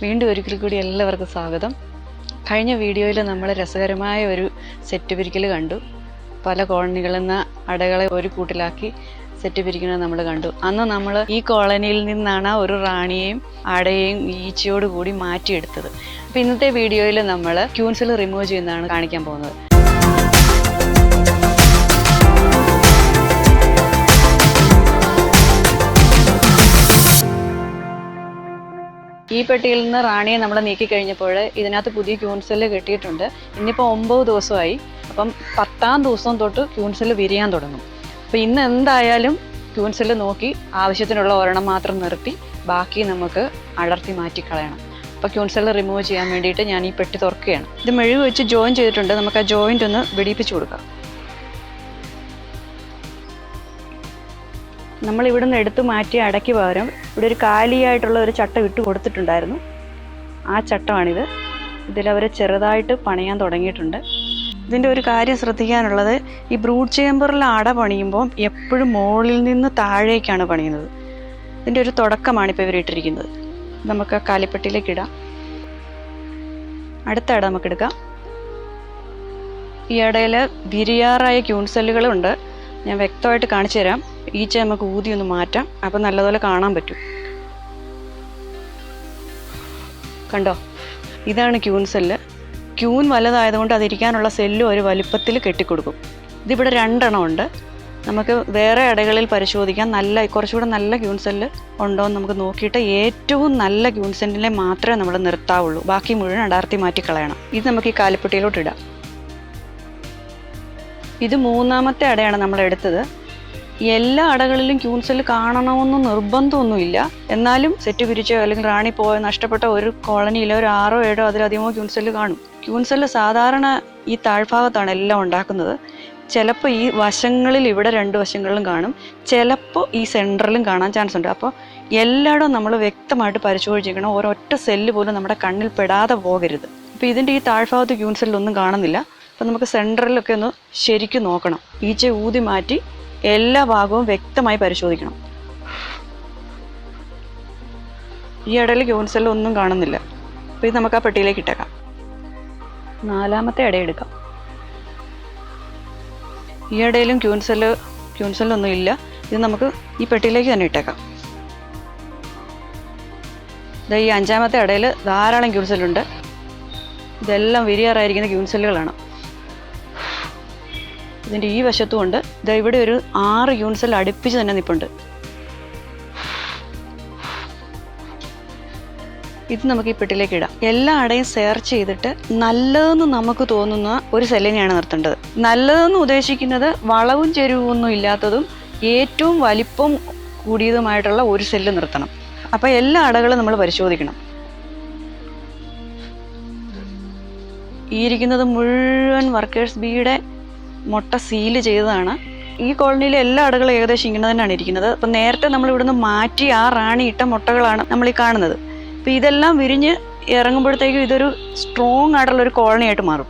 വീണ്ടും ഒരിക്കൽ കൂടി എല്ലാവർക്കും സ്വാഗതം. കഴിഞ്ഞ വീഡിയോയിൽ നമ്മൾ രസകരമായ ഒരു സെറ്റ് പിരിക്കൽ കണ്ടു. പല കോളനികളിൽ നിന്ന് അടകളെ ഒരു കൂട്ടിലാക്കി സെറ്റ് പിരിക്കുന്നത് നമ്മൾ കണ്ടു. അന്ന് നമ്മൾ ഈ കോളനിയിൽ നിന്നാണ് ഒരു റാണിയെയും അടയെയും ഈച്ചയോട് കൂടി മാറ്റിയെടുത്തത്. അപ്പോൾ ഇന്നത്തെ വീഡിയോയിൽ നമ്മൾ ക്യൂൻസിൽ റിമൂവ് ചെയ്യുന്നതാണ് കാണിക്കാൻ പോകുന്നത്. ഈ പെട്ടിയിൽ നിന്ന് റാണിയെ നമ്മൾ നീക്കി കഴിഞ്ഞപ്പോൾ ഇതിനകത്ത് പുതിയ ക്യൂൺസെല്ല് കിട്ടിയിട്ടുണ്ട്. ഇന്നിപ്പോൾ ഒമ്പത് ദിവസമായി. അപ്പം പത്താം ദിവസം തൊട്ട് ക്യൂൺസെല്ല് വിരിയാൻ തുടങ്ങും. അപ്പം ഇന്ന് എന്തായാലും ക്യൂൺസെല്ല് നോക്കി ആവശ്യത്തിനുള്ള ഒരെണ്ണം മാത്രം നിർത്തി ബാക്കി നമുക്ക് അടർത്തി മാറ്റി കളയണം. അപ്പോൾ ക്യൂൺസെല്ല് റിമൂവ് ചെയ്യാൻ വേണ്ടിയിട്ട് ഞാൻ ഈ പെട്ടി തുറക്കുകയാണ്. ഇത് മെഴുക് വെച്ച് ജോയിൻ ചെയ്തിട്ടുണ്ട്. നമുക്ക് ആ ജോയിന്റ് ഒന്ന് വെടിപ്പിച്ച് കൊടുക്കാം. നമ്മൾ ഇവിടുന്ന് എടുത്തു മാറ്റി അടക്കി പകരം ഇവിടെ ഒരു കാലിയായിട്ടുള്ള ഒരു ചട്ടം ഇട്ട് കൊടുത്തിട്ടുണ്ടായിരുന്നു. ആ ചട്ടമാണിത്. ഇതിലവർ ചെറുതായിട്ട് പണിയാൻ തുടങ്ങിയിട്ടുണ്ട്. ഇതിന്റെ ഒരു കാര്യം ശ്രദ്ധിക്കാനുള്ളത് ഈ ബ്രൂഡ് ചേമ്പറിൽ അട പണിയുമ്പോൾ എപ്പോഴും മുകളിൽ നിന്ന് താഴേക്കാണ് പണിയുന്നത്. ഇതിന്റെ ഒരു തുടക്കമാണ് ഇപ്പോൾ ഇവരിട്ടിരിക്കുന്നത് നമുക്ക് ആ കാലിപ്പെട്ടിയിലേക്ക് ഇടാം. അടുത്ത അട നമുക്ക് എടുക്കാം. ഈ ഇടയിൽ വിരിയാറായ ക്യൂൺസെല്ലുകളുണ്ട് ഞാൻ വ്യക്തമായിട്ട് കാണിച്ചു തരാം. ഈച്ച നമുക്ക് ഊതി ഒന്ന് മാറ്റാം. അപ്പം നല്ലതുപോലെ കാണാൻ പറ്റും. കണ്ടോ? ഇതാണ് ക്യൂൻ സെല്ല്. ക്യൂൻ വലുതായതുകൊണ്ട് അതിരിക്കാനുള്ള സെല്ലും ഒരു വലിപ്പത്തിൽ കെട്ടിക്കൊടുക്കും. ഇതിവിടെ രണ്ടെണ്ണം ഉണ്ട്. നമുക്ക് വേറെ ഇടകളിൽ പരിശോധിക്കാം. നല്ല കുറച്ചുകൂടെ നല്ല ക്യൂൺ സെല്ല് ഉണ്ടോ എന്ന് നമുക്ക് നോക്കിയിട്ട് ഏറ്റവും നല്ല ക്യൂൺ സെല്ലിനെ മാത്രമേ നമ്മൾ നിർത്താവുള്ളൂ. ബാക്കി മുഴുവൻ അടാർത്തി മാറ്റി കളയണം. ഇത് നമുക്ക് ഈ കാലിപ്പെട്ടിയിലോട്ട് ഇടാം. ഇത് മൂന്നാമത്തെ അടയാണ് നമ്മൾ എടുത്തത് എല്ലാ അടകളിലും ക്യൂൻസിൽ കാണണമെന്ന് നിർബന്ധമൊന്നുമില്ല. എന്നാലും സെറ്റ് പിരിച്ചോ അല്ലെങ്കിൽ റാണി പോയോ നഷ്ടപ്പെട്ട ഒരു കോളനിയിലോ ഒരു ആറോ ഏഴോ അതിലധികമോ ക്യൂൺസെൽ കാണും. ക്യൂൺസെൽ സാധാരണ ഈ താഴ്ഭാഗത്താണ് എല്ലാം ഉണ്ടാക്കുന്നത്. ചിലപ്പോൾ ഈ വശങ്ങളിൽ ഇവിടെ രണ്ട് വശങ്ങളിലും കാണും. ചിലപ്പോൾ ഈ സെന്ററിലും കാണാൻ ചാൻസ് ഉണ്ട്. അപ്പോൾ എല്ലായിടവും നമ്മൾ വ്യക്തമായിട്ട് പരിശോധിച്ചിരിക്കണം. ഒരൊറ്റ സെല്ല് പോലും നമ്മുടെ കണ്ണിൽ പെടാതെ പോകരുത്. അപ്പോൾ ഇതിന്റെ ഈ താഴ്ഭാഗത്ത് ക്യൂൻസെല്ലൊന്നും കാണുന്നില്ല. അപ്പോൾ നമുക്ക് സെന്ററിലൊക്കെ ഒന്ന് ശരിക്കും നോക്കണം. ഈച്ച ഊതി മാറ്റി എല്ലാ ഭാഗവും വ്യക്തമായി പരിശോധിക്കണം. ഈ ഇടയിൽ ക്യൂൺസെല്ല് ഒന്നും കാണുന്നില്ല. അപ്പോൾ ഇത് നമുക്ക് ആ പെട്ടിയിലേക്ക് ഇട്ടേക്കാം. നാലാമത്തെ ഇടയെടുക്കാം ഈ ഇടയിലും ക്യൂൺസെല്ല് ക്യൂൻസെല്ലൊന്നും ഇല്ല. ഇത് നമുക്ക് ഈ പെട്ടിയിലേക്ക് തന്നെ ഇട്ടേക്കാം. ഇതാ ഈ അഞ്ചാമത്തെ ഇടയിൽ ധാരാളം ക്യൂൺസെല്ലുണ്ട് ഇതെല്ലാം വിരിയാറായിരിക്കുന്ന ക്യൂൺസെല്ലുകളാണ് ഇതിന്റെ ഈ വശത്തും ഉണ്ട്. ഇതാ ഇവിടെ ഒരു ആറ് യൂണിറ്റ്സിൽ അടുപ്പിച്ച് തന്നെ നിൽപ്പുണ്ട് ഇത് നമുക്ക് ഈ പെട്ടിലേക്ക് ഇടാം. എല്ലാ അടയും സെർച്ച് ചെയ്തിട്ട് നല്ലതെന്ന് നമുക്ക് തോന്നുന്ന ഒരു സെല്ലിനെയാണ് നിർത്തേണ്ടത്. നല്ലതെന്ന് ഉദ്ദേശിക്കുന്നത് വളവും ചെരുവും ഒന്നും ഇല്ലാത്തതും ഏറ്റവും വലിപ്പം കൂടിയതുമായിട്ടുള്ള ഒരു സെല്ല് നിർത്തണം. അപ്പോൾ എല്ലാ അടകളും നമ്മൾ പരിശോധിക്കണം. ഈ ഇരിക്കുന്നത് മുഴുവൻ വർക്കേഴ്സ് ബിയുടെ മുട്ട സീൽ ചെയ്തതാണ്. ഈ കോളനിയിലെ എല്ലാ അടകളും ഏകദേശം ഇങ്ങനെ തന്നെയാണ് ഇരിക്കുന്നത്. അപ്പം നേരത്തെ നമ്മൾ ഇവിടുന്ന് മാറ്റി ആ റാണി ഇട്ട മുട്ടകളാണ് നമ്മൾ ഈ കാണുന്നത്. അപ്പം ഇതെല്ലാം വിരിഞ്ഞ് ഇറങ്ങുമ്പോഴത്തേക്കും ഇതൊരു സ്ട്രോങ് ആയിട്ടുള്ള ഒരു കോളനിയായിട്ട് മാറും.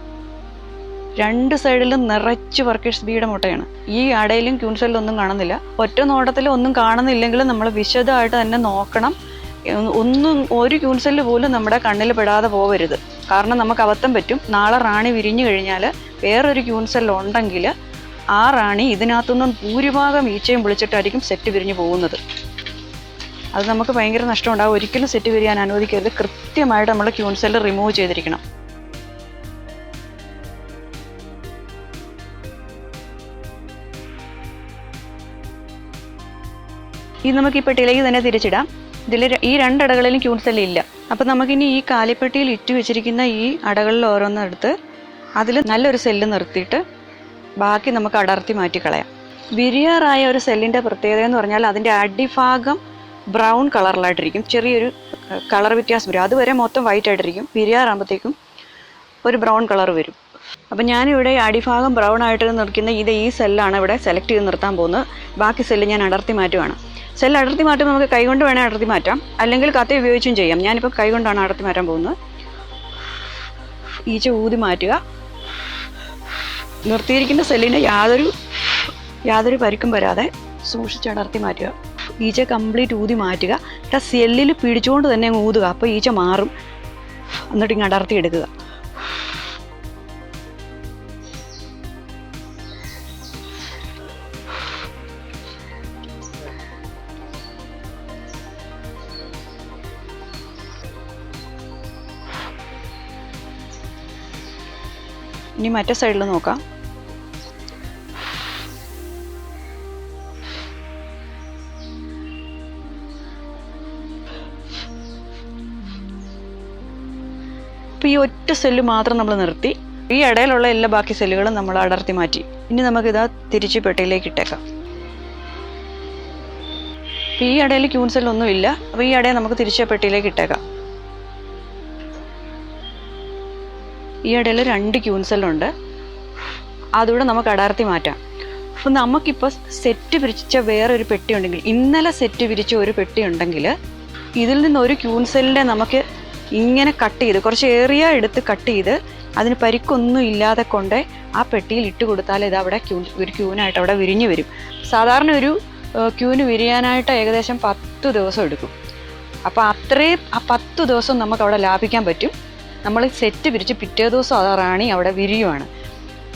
രണ്ട് സൈഡിലും നിറച്ച് വർക്കേഴ്സ് ബീയുടെ മുട്ടയാണ്. ഈ അടയിലും ക്യൂൻസലിലും ഒന്നും കാണുന്നില്ല. ഒറ്റ നോട്ടത്തിൽ ഒന്നും കാണുന്നില്ലെങ്കിലും നമ്മൾ വിശദമായിട്ട് തന്നെ നോക്കണം. ഒന്നും ഒരു ക്യൂൺസെല്ല് പോലും നമ്മുടെ കണ്ണിൽ പെടാതെ പോകരുത് കാരണം നമുക്ക് അബദ്ധം പറ്റും. നാളെ റാണി വിരിഞ്ഞു കഴിഞ്ഞാൽ വേറൊരു ക്യൂൻസെൽ ഉണ്ടെങ്കിൽ ആ റാണി ഇതിനകത്തുനിന്നും ഭൂരിഭാഗം ഈച്ചയും വിളിച്ചിട്ടായിരിക്കും സെറ്റ് വിരിഞ്ഞു പോകുന്നത്. അത് നമുക്ക് ഭയങ്കര നഷ്ടമുണ്ടാകും ഒരിക്കലും സെറ്റ് വിരിയാൻ അനുവദിക്കരുത്. കൃത്യമായിട്ട് നമ്മൾ ക്യൂൺസെല്ല് റിമൂവ് ചെയ്തിരിക്കണം. ഇത് നമുക്ക് ഈ പെട്ടിയിലേക്ക് തന്നെ തിരിച്ചിടാം. ഇതിൽ ഈ രണ്ട് അടകളിലും ക്യൂൺസെല്ല് ഇല്ല. അപ്പം നമുക്കിനി ഈ കാലിപ്പെട്ടിയിൽ ഇറ്റു വെച്ചിരിക്കുന്ന ഈ അടകളിൽ ഓരോന്നെടുത്ത് അതിൽ നല്ലൊരു സെല്ല് നിർത്തിയിട്ട് ബാക്കി നമുക്ക് അടർത്തി മാറ്റി കളയാം. വിരിയാറായ ഒരു സെല്ലിന്റെ പ്രത്യേകത എന്ന് പറഞ്ഞാൽ അതിന്റെ അടിഭാഗം ബ്രൗൺ കളറിലായിട്ടിരിക്കും. ചെറിയൊരു കളർ വ്യത്യാസം വരും. അതുവരെ മൊത്തം വൈറ്റ് ആയിട്ടിരിക്കും. വിരിയാറാകുമ്പോഴത്തേക്കും ഒരു ബ്രൗൺ കളർ വരും. അപ്പം ഞാനിവിടെ അടിഭാഗം ബ്രൗൺ ആയിട്ട് നിൽക്കുന്ന ഇത് ഈ സെല്ലാണ് ഇവിടെ സെലക്ട് ചെയ്ത് നിർത്താൻ പോകുന്നത്. ബാക്കി സെല്ല് ഞാൻ അടർത്തി മാറ്റുവാണ്. സെല്ല് അടർത്തി മാറ്റുമ്പോൾ നമുക്ക് കൈകൊണ്ട് വേണേൽ അടർത്തി മാറ്റാം. അല്ലെങ്കിൽ കത്തി ഉപയോഗിച്ചും ചെയ്യാം. ഞാനിപ്പോൾ കൈകൊണ്ടാണ് അടർത്തി മാറ്റാൻ പോകുന്നത്. ഈച്ച ഊതി മാറ്റുക. നിർത്തിയിരിക്കുന്ന സെല്ലിന് യാതൊരു യാതൊരു പരിക്കും വരാതെ സൂക്ഷിച്ച് അടർത്തി മാറ്റുക. ഈച്ച കംപ്ലീറ്റ് ഊതി മാറ്റുക. ആ സെല്ലിൽ പിടിച്ചുകൊണ്ട് തന്നെ അങ്ങ് ഊതുക. അപ്പോൾ ഈച്ച മാറും. എന്നിട്ട് ഇങ്ങ് അടർത്തി ഇനി മറ്റേ സൈഡിൽ നോക്കാം. അപ്പോൾ ഈ ഒറ്റ സെല്ല് മാത്രം നമ്മൾ നിർത്തി. ഈ ഇടയിലുള്ള എല്ലാ ബാക്കി സെല്ലുകളും നമ്മൾ അടർത്തി മാറ്റി. ഇനി നമുക്കിതാ തിരിച്ച് പെട്ടിയിലേക്ക് ഇട്ടേക്കാം. അപ്പോൾ ഈ ഇടയിൽ ക്യൂൺ സെല്ലൊന്നും ഇല്ല അപ്പോൾ ഈ ഇടയിൽ നമുക്ക് തിരിച്ച് പെട്ടിയിലേക്ക് ഇട്ടേക്കാം. ഈ ഇടയിൽ രണ്ട് ക്യൂൻസെല്ലുണ്ട് അതുകൂടെ നമുക്ക് അടർത്തി മാറ്റാം. അപ്പം നമുക്കിപ്പോൾ സെറ്റ് വിരിച്ച വേറൊരു പെട്ടി ഉണ്ടെങ്കിൽ ഇന്നലെ സെറ്റ് വിരിച്ച ഒരു പെട്ടി ഉണ്ടെങ്കിൽ ഇതിൽ നിന്ന് ഒരു ക്യൂൺ നമുക്ക് ഇങ്ങനെ കട്ട് ചെയ്ത് കുറച്ച് ഏറിയ എടുത്ത് കട്ട് ചെയ്ത് അതിന് പരിക്കൊന്നും ഇല്ലാതെ കൊണ്ട് ആ പെട്ടിയിൽ ഇട്ട് കൊടുത്താൽ ഇത് അവിടെ ക്യൂ ഒരു ക്യൂനായിട്ട് അവിടെ വിരിഞ്ഞു വരും. സാധാരണ ഒരു ക്യൂന് വിരിയാനായിട്ട് ഏകദേശം പത്ത് ദിവസം എടുക്കും. അപ്പോൾ അത്രയും ആ പത്ത് ദിവസം നമുക്ക് അവിടെ ലാഭിക്കാൻ പറ്റും. നമ്മൾ സെറ്റ് പിരിച്ച് പിറ്റേ ദിവസം അത് റാണി അവിടെ വിരിയുവാണ്.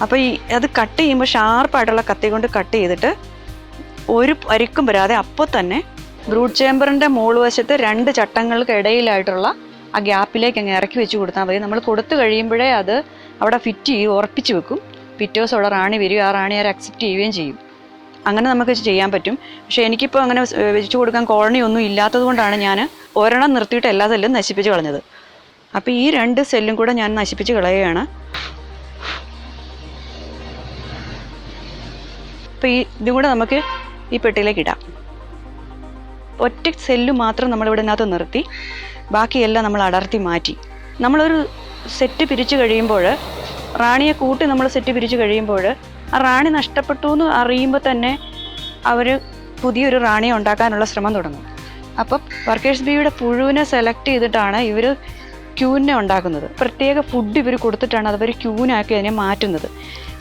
അപ്പോൾ ഈ അത് കട്ട് ചെയ്യുമ്പോൾ ഷാർപ്പായിട്ടുള്ള കത്തി കൊണ്ട് കട്ട് ചെയ്തിട്ട് ഒരു പരിക്കും വരാതെ അപ്പോൾ തന്നെ ബ്രൂഡ് ചേമ്പറിന്റെ മോൾ വശത്ത് രണ്ട് ചട്ടങ്ങൾക്ക് ഇടയിലായിട്ടുള്ള ആ ഗ്യാപ്പിലേക്ക് അങ്ങ് ഇറക്കി വെച്ച് കൊടുത്താൽ മതി. നമ്മൾ കൊടുത്തു കഴിയുമ്പോഴേ അത് അവിടെ ഫിറ്റ് ചെയ്യും ഉറപ്പിച്ച് വെക്കും. പിറ്റേ ദിവസം അവിടെ റാണി വരും ആ റാണി അവർ അക്സെപ്റ്റ് ചെയ്യുകയും ചെയ്യും. അങ്ങനെ നമുക്ക് ചെയ്യാൻ പറ്റും. പക്ഷേ എനിക്കിപ്പോൾ അങ്ങനെ വെച്ചു കൊടുക്കാൻ കോളനി ഒന്നും ഇല്ലാത്തത് കൊണ്ടാണ് ഞാൻ ഒരെണ്ണം നിർത്തിയിട്ട് എല്ലാ സെല്ലും നശിപ്പിച്ച് കളഞ്ഞത്. അപ്പോൾ ഈ രണ്ട് സെല്ലും കൂടെ ഞാൻ നശിപ്പിച്ച് കളയുകയാണ്. അപ്പോൾ ഈ ഇതും കൂടെ നമുക്ക് ഈ പെട്ടിയിലേക്ക് ഇടാം. ഒറ്റ സെല്ല് മാത്രം നമ്മളിവിടെ ഇതിനകത്ത് നിർത്തി. ബാക്കിയെല്ലാം നമ്മൾ അടർത്തി മാറ്റി. നമ്മളൊരു സെറ്റ് പിരിച്ചു കഴിയുമ്പോൾ റാണിയെ കൂട്ടി നമ്മൾ സെറ്റ് പിരിച്ചു കഴിയുമ്പോൾ ആ റാണി നഷ്ടപ്പെട്ടു എന്ന് അറിയുമ്പോൾ തന്നെ അവർ പുതിയൊരു റാണിയെ ഉണ്ടാക്കാനുള്ള ശ്രമം തുടങ്ങും. അപ്പം വർക്കേഴ്സ് ബിയുടെ പുഴുവിനെ സെലക്ട് ചെയ്തിട്ടാണ് ഇവർ ക്യൂവിനെ ഉണ്ടാക്കുന്നത്. പ്രത്യേക ഫുഡ് ഇവർ കൊടുത്തിട്ടാണ് അതവർ ക്യൂവിനാക്കി അതിനെ മാറ്റുന്നത്.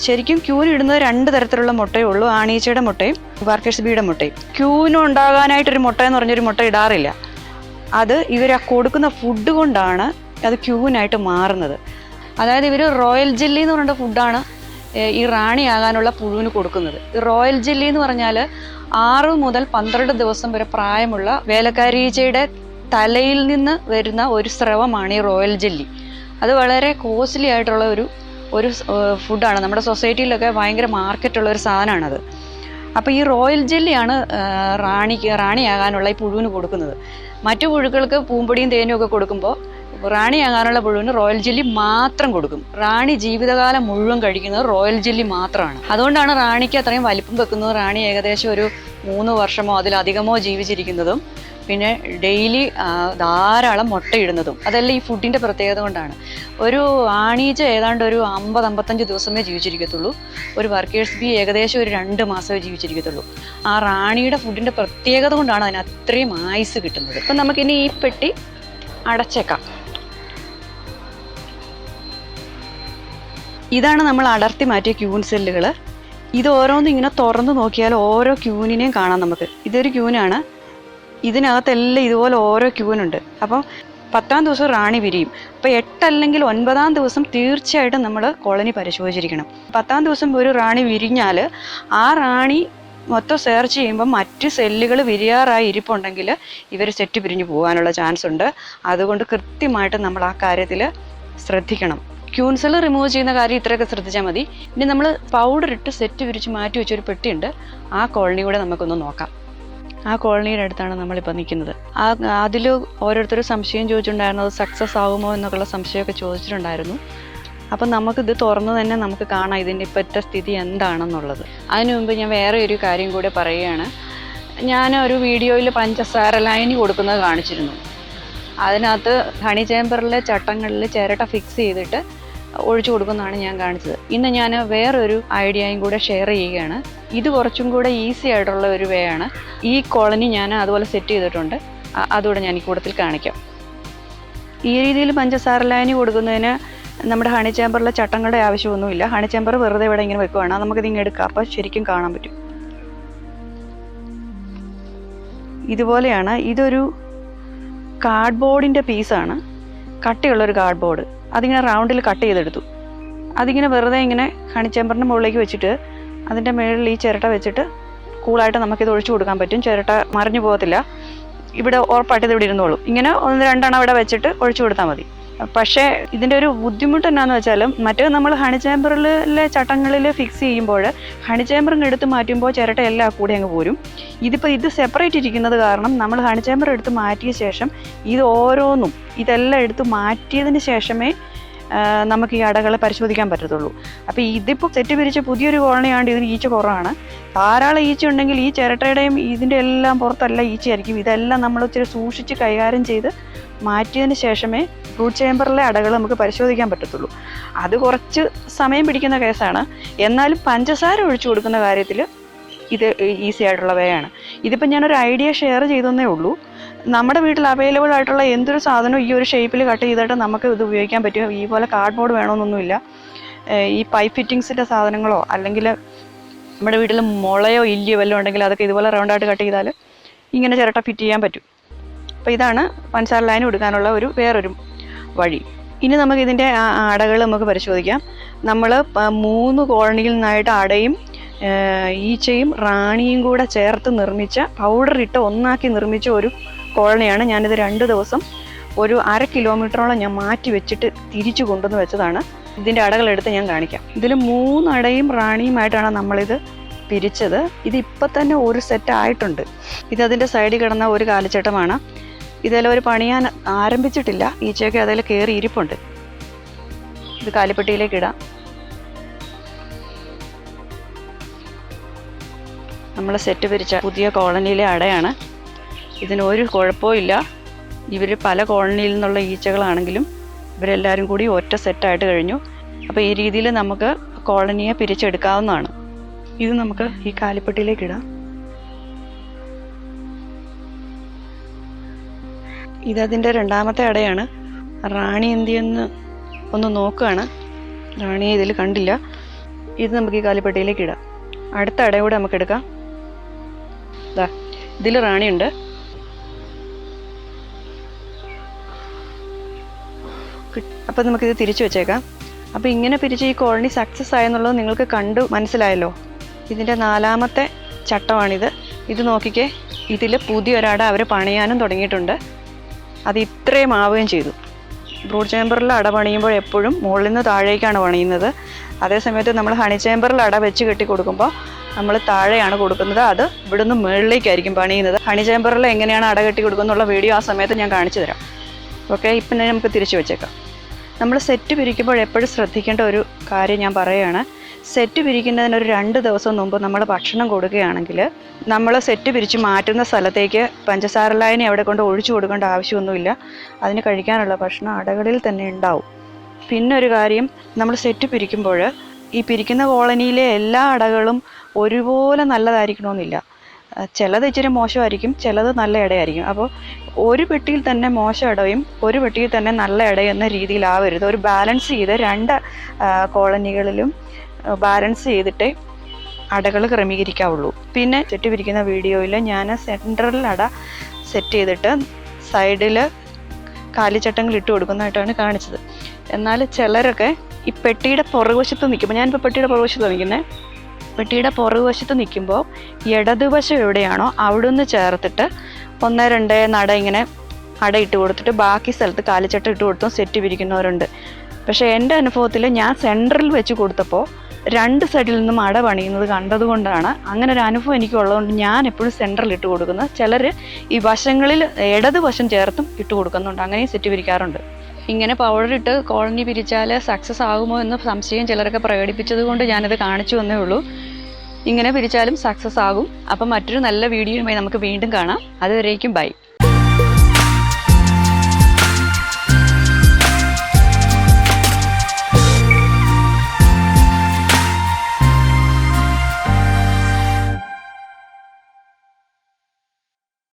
ശരിക്കും ക്യൂന് ഇടുന്നത് രണ്ട് തരത്തിലുള്ള മുട്ടയേ ഉള്ളൂ. ആണീച്ചയുടെ മുട്ടയും വർക്കേഴ്സ് ബിയുടെ മുട്ടയും. ക്യൂവിന് ഉണ്ടാകാനായിട്ടൊരു മുട്ട എന്ന് പറഞ്ഞൊരു മുട്ട ഇടാറില്ല. അത് ഇവർ കൊടുക്കുന്ന ഫുഡ് കൊണ്ടാണ് അത് ക്യൂവിനായിട്ട് മാറുന്നത്. അതായത് ഇവർ റോയൽ ജെല്ലി എന്ന് പറഞ്ഞ ഫുഡാണ് ഈ റാണിയാകാനുള്ള പുഴുവിന് കൊടുക്കുന്നത്. ഈ റോയൽ ജെല്ലി എന്ന് പറഞ്ഞാൽ ആറ് മുതൽ പന്ത്രണ്ട് ദിവസം വരെ പ്രായമുള്ള വേലക്കാരീച്ചയുടെ തലയിൽ നിന്ന് വരുന്ന ഒരു സ്രവമാണ് ഈ റോയൽ ജെല്ലി. അത് വളരെ കോസ്റ്റ്ലി ആയിട്ടുള്ള ഒരു ഒരു ഫുഡാണ്. നമ്മുടെ സൊസൈറ്റിയിലൊക്കെ ഭയങ്കര മാർക്കറ്റുള്ള ഒരു സാധനമാണത്. അപ്പോൾ ഈ റോയൽ ജെല്ലിയാണ് റാണിക്ക് റാണിയാകാനുള്ള ഈ പുഴുവിന് കൊടുക്കുന്നത്. മറ്റു പുഴുക്കൾക്ക് പൂമ്പൊടിയും തേനും ഒക്കെ കൊടുക്കുമ്പോൾ റാണിയാകാനുള്ള പുഴുവിന് റോയൽ ജെല്ലി മാത്രം കൊടുക്കും. റാണി ജീവിതകാലം മുഴുവൻ കഴിക്കുന്നത് റോയൽ ജെല്ലി മാത്രമാണ്. അതുകൊണ്ടാണ് റാണിക്ക് അത്രയും വലിപ്പം വെക്കുന്നത്. റാണി ഏകദേശം ഒരു മൂന്ന് വർഷമോ അതിലധികമോ ജീവിച്ചിരിക്കുന്നതും പിന്നെ ഡെയിലി ധാരാളം മുട്ടയിടുന്നതും. അതെല്ലാം ഈ ഫുഡിന്റെ പ്രത്യേകത കൊണ്ടാണ്. ഒരു ആണീച്ച ഏതാണ്ട് ഒരു അമ്പത് അമ്പത്തഞ്ച് ദിവസമേ ജീവിച്ചിരിക്കത്തുള്ളൂ. ഒരു വർക്കേഴ്സ് ബി ഏകദേശം ഒരു രണ്ട് മാസമേ ജീവിച്ചിരിക്കത്തുള്ളൂ. ആ റാണിയുടെ ഫുഡിന്റെ പ്രത്യേകത കൊണ്ടാണ് അതിന് അത്രയും ആയുസ് കിട്ടുന്നത്. അപ്പം നമുക്കിനി ഈ പെട്ടി അടച്ചേക്കാം. ഇതാണ് നമ്മൾ അടർത്തി മാറ്റിയ ക്യൂൺ സെല്ലുകൾ ഇത് ഓരോന്നും ഇങ്ങനെ തുറന്നു നോക്കിയാൽ ഓരോ ക്യൂനിനെയും കാണാം നമുക്ക്. ഇതൊരു ക്യൂനാണ്. ഇതിനകത്തെല്ലാം ഇതുപോലെ ഓരോ ക്യൂവിനുണ്ട് അപ്പം പത്താം ദിവസം റാണി വിരിയും. അപ്പോൾ എട്ടല്ലെങ്കിൽ ഒൻപതാം ദിവസം തീർച്ചയായിട്ടും നമ്മൾ കോളനി പരിശോധിച്ചിരിക്കണം. പത്താം ദിവസം ഒരു റാണി വിരിഞ്ഞാൽ ആ റാണി മൊത്തം സെർച്ച് ചെയ്യുമ്പോൾ മറ്റ് സെല്ലുകൾ വിരിയാറായി ഇരിപ്പുണ്ടെങ്കിൽ ഇവർ സെറ്റ് പിരിഞ്ഞു പോകാനുള്ള ചാൻസ് ഉണ്ട്. അതുകൊണ്ട് കൃത്യമായിട്ട് നമ്മൾ ആ കാര്യത്തിൽ ശ്രദ്ധിക്കണം. ക്യൂൺസൽ റിമൂവ് ചെയ്യുന്ന കാര്യം ഇത്രയൊക്കെ ശ്രദ്ധിച്ചാൽ മതി. ഇനി നമ്മൾ പൗഡർ ഇട്ട് സെറ്റ് വിരിച്ച് മാറ്റി വെച്ചൊരു പെട്ടിയുണ്ട്. ആ കോളനി കൂടെ നമുക്കൊന്ന് നോക്കാം. ആ കോളനിയുടെ അടുത്താണ് നമ്മളിപ്പോൾ നിൽക്കുന്നത്. ആ അതിൽ ഓരോരുത്തരും സംശയം ചോദിച്ചിട്ടുണ്ടായിരുന്നു അത് സക്സസ് ആകുമോ എന്നൊക്കെയുള്ള സംശയമൊക്കെ ചോദിച്ചിട്ടുണ്ടായിരുന്നു. അപ്പം നമുക്കിത് തുറന്നു തന്നെ നമുക്ക് കാണാം ഇതിന്റെ ഇപ്പോഴത്തെ സ്ഥിതി എന്താണെന്നുള്ളത്. അതിനു മുമ്പ് ഞാൻ വേറെ ഒരു കാര്യം കൂടെ പറയുകയാണ്. ഞാൻ ഒരു വീഡിയോയിൽ പഞ്ചസാര ലൈനി കൊടുക്കുന്നത് കാണിച്ചിരുന്നു. അതിനകത്ത് ഹണി ചേമ്പറിലെ ചട്ടങ്ങളിൽ ചിരട്ട ഫിക്സ് ചെയ്തിട്ട് ഒഴിച്ചു കൊടുക്കുന്നതാണ് ഞാൻ കാണിച്ചത്. ഇന്ന് ഞാൻ വേറൊരു ഐഡിയയും കൂടെ ഷെയർ ചെയ്യുകയാണ്. ഇത് കുറച്ചും കൂടെ ഈസി ആയിട്ടുള്ള ഒരു വേ ആണ്. ഈ കോളനി ഞാൻ അതുപോലെ സെറ്റ് ചെയ്തിട്ടുണ്ട്. അതുകൂടെ ഞാൻ ഈ കൂട്ടത്തിൽ കാണിക്കാം. ഈ രീതിയിൽ പഞ്ചസാര ലൈനി കൊടുക്കുന്നതിന് നമ്മുടെ ഹണി ചേമ്പറിലെ ചട്ടങ്ങളുടെ ആവശ്യമൊന്നുമില്ല. ഹണി ചേമ്പർ വെറുതെ ഇവിടെ ഇങ്ങനെ വെക്കുവാണ്. നമുക്കിത് ഇങ്ങനെ എടുക്കാം. അപ്പോൾ ശരിക്കും കാണാൻ പറ്റും. ഇതുപോലെയാണ്. ഇതൊരു കാർഡ്ബോർഡിന്റെ പീസാണ് കട്ടിയുള്ളൊരു കാർഡ്ബോർഡ് അതിങ്ങനെ റൗണ്ടിൽ കട്ട് ചെയ്തെടുത്തു. അതിങ്ങനെ വെറുതെ ഇങ്ങനെ ഹണിച്ചേമ്പറിന്റെ മുകളിലേക്ക് വെച്ചിട്ട് അതിന്റെ മുകളിൽ ഈ ചിരട്ട വെച്ചിട്ട് കൂളായിട്ട് നമുക്കിത് ഒഴിച്ചു കൊടുക്കാൻ പറ്റും. ചിരട്ട മറിഞ്ഞു പോകത്തില്ല. ഇവിടെ ഉറപ്പായിട്ട് ഇത് ഇവിടെ ഇരുന്നോളൂ. ഇങ്ങനെ ഒന്ന് രണ്ടെണ്ണം ഇവിടെ വെച്ചിട്ട് ഒഴിച്ചു കൊടുത്താൽ മതി. പക്ഷേ ഇതിന്റെ ഒരു ബുദ്ധിമുട്ട് എന്നാന്ന് വെച്ചാൽ മറ്റേ നമ്മൾ ഹണി ചേമ്പറിലെ ചട്ടങ്ങളിൽ ഫിക്സ് ചെയ്യുമ്പോൾ ഹണി ചേമ്പറിങ് എടുത്ത് മാറ്റുമ്പോൾ ചിരട്ട എല്ലാം കൂടെ അങ്ങ് പോരും. ഇതിപ്പോൾ ഇത് സെപ്പറേറ്റ് ഇരിക്കുന്നത് കാരണം നമ്മൾ ഹണി ചേമ്പർ എടുത്ത് മാറ്റിയ ശേഷം ഇത് ഓരോന്നും ഇതെല്ലാം എടുത്ത് മാറ്റിയതിന് ശേഷമേ നമുക്ക് ഈ അടകളെ പരിശോധിക്കാൻ പറ്റത്തുള്ളൂ. അപ്പോൾ ഇതിപ്പോൾ തെറ്റ് പിരിച്ച പുതിയൊരു കോളനിയാണ്ട് ഇതിന് ഈച്ച കുറവാണ്. ധാരാളം ഈച്ച ഉണ്ടെങ്കിൽ ഈ ചിരട്ടയുടെയും ഇതിന്റെ എല്ലാം പുറത്തല്ല ഈച്ചയായിരിക്കും. ഇതെല്ലാം നമ്മൾ ഇച്ചിരി സൂക്ഷിച്ച് കൈകാര്യം ചെയ്ത് മാറ്റിയതിന് ശേഷമേ ഫ്രൂട്ട് ചേമ്പറിലെ അടകൾ നമുക്ക് പരിശോധിക്കാൻ പറ്റത്തുള്ളൂ. അത് കുറച്ച് സമയം പിടിക്കുന്ന കേസാണ്. എന്നാലും പഞ്ചസാര ഒഴിച്ചു കൊടുക്കുന്ന കാര്യത്തിൽ ഇത് ഈസി ആയിട്ടുള്ള ഇതിപ്പോൾ ഞാനൊരു ഐഡിയ ഷെയർ ചെയ്തെന്നേ ഉള്ളൂ. നമ്മുടെ വീട്ടിൽ അവൈലബിൾ ആയിട്ടുള്ള എന്തൊരു സാധനവും ഈ ഒരു ഷേപ്പിൽ കട്ട് ചെയ്തിട്ട് നമുക്ക് ഇത് ഉപയോഗിക്കാൻ പറ്റും. ഈ പോലെ കാർഡ്ബോർഡ് വേണമെന്നൊന്നുമില്ല. ഈ പൈപ്പ് ഫിറ്റിങ്സിന്റെ സാധനങ്ങളോ അല്ലെങ്കിൽ നമ്മുടെ വീട്ടിൽ മുളയോ ഇല്ലിയോ വല്ലതും ഉണ്ടെങ്കിൽ അതൊക്കെ ഇതുപോലെ റൗണ്ടായിട്ട് കട്ട് ചെയ്താൽ ഇങ്ങനെ ചിരട്ട ഫിറ്റ് ചെയ്യാൻ പറ്റും. അപ്പോൾ ഇതാണ് പഞ്ചസാര ലൈൻ കൊടുക്കാനുള്ള ഒരു വേറൊരു വഴി. ഇനി നമുക്ക് ഇതിന്റെ അടകൾ നമുക്ക് പരിശോധിക്കാം. നമ്മൾ മൂന്ന് കോളനിയിൽ നിന്നായിട്ട് അടയും ഈച്ചയും റാണിയും കൂടെ ചേർത്ത് നിർമ്മിച്ച പൗഡർ ഇട്ട് ഒന്നാക്കി നിർമ്മിച്ച ഒരു കോളനിയാണ്. ഞാനിത് രണ്ട് ദിവസം ഒരു അര കിലോമീറ്ററോളം ഞാൻ മാറ്റി വെച്ചിട്ട് തിരിച്ചു കൊണ്ടുവന്ന് വെച്ചതാണ്. ഇതിന്റെ അടകളെടുത്ത് ഞാൻ കാണിക്കാം. ഇതിൽ മൂന്നടയും റാണിയുമായിട്ടാണ് നമ്മളിത് പിരിച്ചത്. ഇതിപ്പോൾ തന്നെ ഒരു സെറ്റ് ആയിട്ടുണ്ട്. ഇത് സൈഡിൽ കിടന്ന ഒരു കാലിച്ചട്ടമാണ്. ഇതെല്ലാം ഒരു പണിയാൻ ആരംഭിച്ചിട്ടില്ല. ഈച്ചയൊക്കെ അതിൽ കയറി ഇരിപ്പുണ്ട്. ഇത് കാലിപ്പെട്ടിയിലേക്ക് ഇടാം. നമ്മൾ സെറ്റ് പിരിച്ച പുതിയ കോളനിയിലെ അടയാണ്. ഇതിന് ഒരു കുഴപ്പമില്ല ഇവർ പല കോളനിയിൽ നിന്നുള്ള ഈച്ചകളാണെങ്കിലും ഇവരെല്ലാവരും കൂടി ഒറ്റ സെറ്റായിട്ട് കഴിഞ്ഞു. അപ്പോൾ ഈ രീതിയിൽ നമുക്ക് കോളനിയെ പിരിച്ചെടുക്കാവുന്നതാണ്. ഇത് നമുക്ക് ഈ കാലിപ്പെട്ടിയിലേക്ക് ഇടാം. ഇതതിന്റെ രണ്ടാമത്തെ അടയാണ്. റാണി എന്തിയെന്ന് ഒന്ന് നോക്കുകയാണ്. റാണിയെ ഇതിൽ കണ്ടില്ല. ഇത് നമുക്ക് ഈ കാലിപ്പെട്ടിയിലേക്ക് ഇടാം. അടുത്ത അടയൂടെ നമുക്ക് എടുക്കാം. ഇതാ ഇതിൽ റാണിയുണ്ട്. അപ്പം നമുക്കിത് തിരിച്ചു വെച്ചേക്കാം. അപ്പോൾ ഇങ്ങനെ പിരിച്ച് ഈ കോളനി സക്സസ് ആയെന്നുള്ളത് നിങ്ങൾക്ക് കണ്ടു മനസ്സിലായല്ലോ. ഇതിന്റെ നാലാമത്തെ ചട്ടമാണിത്. ഇത് നോക്കിക്കേ ഇതിൽ പുതിയൊരട അവർ പണിയാനും തുടങ്ങിയിട്ടുണ്ട്. അത് ഇത്രയും ആവുകയും ചെയ്തു. ബ്രൂഡ് ചേമ്പറിൽ അട പണിയുമ്പോൾ എപ്പോഴും മുകളിൽ നിന്ന് താഴേക്കാണ് പണിയുന്നത്. അതേസമയത്ത് നമ്മൾ ഹണി ചേമ്പറിൽ അട വെച്ച് കെട്ടി കൊടുക്കുമ്പോൾ നമ്മൾ താഴെയാണ് കൊടുക്കുന്നത്. അത് ഇവിടുന്ന് മുകളിലേക്കായിരിക്കും പണിയുന്നത്. ഹണി ചേമ്പറിൽ എങ്ങനെയാണ് അട കെട്ടി കൊടുക്കുന്നുള്ള വീഡിയോ ആ സമയത്ത് ഞാൻ കാണിച്ചു തരാം. ഓക്കെ ഇപ്പം തന്നെ നമുക്ക് തിരിച്ചു വെച്ചേക്കാം. നമ്മൾ സെറ്റ് പിരിക്കുമ്പോൾ എപ്പോഴും ശ്രദ്ധിക്കേണ്ട ഒരു കാര്യം ഞാൻ പറയുകയാണ് സെറ്റ് പിരിക്കുന്നതിന് ഒരു രണ്ട് ദിവസം മുമ്പ് നമ്മൾ ഭക്ഷണം കൊടുക്കുകയാണെങ്കിൽ നമ്മൾ സെറ്റ് പിരിച്ച് മാറ്റുന്ന സ്ഥലത്തേക്ക് പഞ്ചസാര ലായനി അവിടെ കൊണ്ട് ഒഴിച്ചു കൊടുക്കേണ്ട ആവശ്യമൊന്നുമില്ല. അതിന് കഴിക്കാനുള്ള ഭക്ഷണം അടകളിൽ തന്നെ ഉണ്ടാവും. പിന്നെ ഒരു കാര്യം നമ്മൾ സെറ്റ് പിരിക്കുമ്പോൾ ഈ പിരിക്കുന്ന കോളനിയിലെ എല്ലാ അടകളും ഒരുപോലെ നല്ലതായിരിക്കണമെന്നില്ല. ചിലത് ഇച്ചിരി മോശമായിരിക്കും ചിലത് നല്ല ഇടയായിരിക്കും. അപ്പോൾ ഒരു പെട്ടിയിൽ തന്നെ മോശം ഇടയും ഒരു പെട്ടിയിൽ തന്നെ നല്ല ഇടയും എന്ന രീതിയിലാവരുത്. ഒരു ബാലൻസ് ചെയ്ത് രണ്ട് കോളനികളിലും ബാലൻസ് ചെയ്തിട്ട് അടകൾ ക്രമീകരിക്കാവുള്ളൂ. പിന്നെ ചുറ്റി പിരിക്കുന്ന വീഡിയോയിൽ ഞാൻ സെൻട്രൽ അട സെറ്റ് ചെയ്തിട്ട് സൈഡിൽ കാലിച്ചട്ടങ്ങൾ ഇട്ട് കൊടുക്കുന്നതായിട്ടാണ് കാണിച്ചത്. എന്നാൽ ചിലരൊക്കെ ഈ പെട്ടിയുടെ പുറകുവശത്ത് നിൽക്കുമ്പോൾ ഞാനിപ്പോൾ പെട്ടിയുടെ പുറകുവശത്ത് നിൽക്കുന്നത് പെട്ടിയുടെ പുറകുവശത്ത് നിൽക്കുമ്പോൾ ഇടതുവശം എവിടെയാണോ അവിടുന്ന് ചേർത്തിട്ട് ഒന്ന് രണ്ട് നട ഇങ്ങനെ അട ഇട്ട് കൊടുത്തിട്ട് ബാക്കി സ്ഥലത്ത് കാലിച്ചട്ട ഇട്ട് കൊടുത്തും സെറ്റ് പിരിക്കുന്നവരുണ്ട്. പക്ഷേ എന്റെ അനുഭവത്തിൽ ഞാൻ സെന്ററിൽ വെച്ച് കൊടുത്തപ്പോൾ രണ്ട് സൈഡിൽ നിന്നും അട പണിയുന്നത് കണ്ടതുകൊണ്ടാണ് അങ്ങനെ ഒരു അനുഭവം എനിക്കുള്ളതുകൊണ്ട് ഞാൻ എപ്പോഴും സെന്ററിൽ ഇട്ട് കൊടുക്കുന്നത്. ചിലർ ഈ വശങ്ങളിൽ ഇടത് വശം ചേർത്തും ഇട്ട് കൊടുക്കുന്നുണ്ട്. അങ്ങനെയും സെറ്റ് പിരിക്കാറുണ്ട്. ഇങ്ങനെ പൗഡർ ഇട്ട് കോളനി പിരിച്ചാൽ സക്സസ് ആകുമോ എന്ന് സംശയം ചിലരൊക്കെ പ്രകടിപ്പിച്ചത് കൊണ്ട് ഞാനത് കാണിച്ചു വന്നേ ഉള്ളൂ. ഇങ്ങനെ പിരിച്ചാലും സക്സസ് ആകും. അപ്പം മറ്റൊരു നല്ല വീഡിയോയുമായി നമുക്ക് വീണ്ടും കാണാം. അതുവരേക്കും ബൈ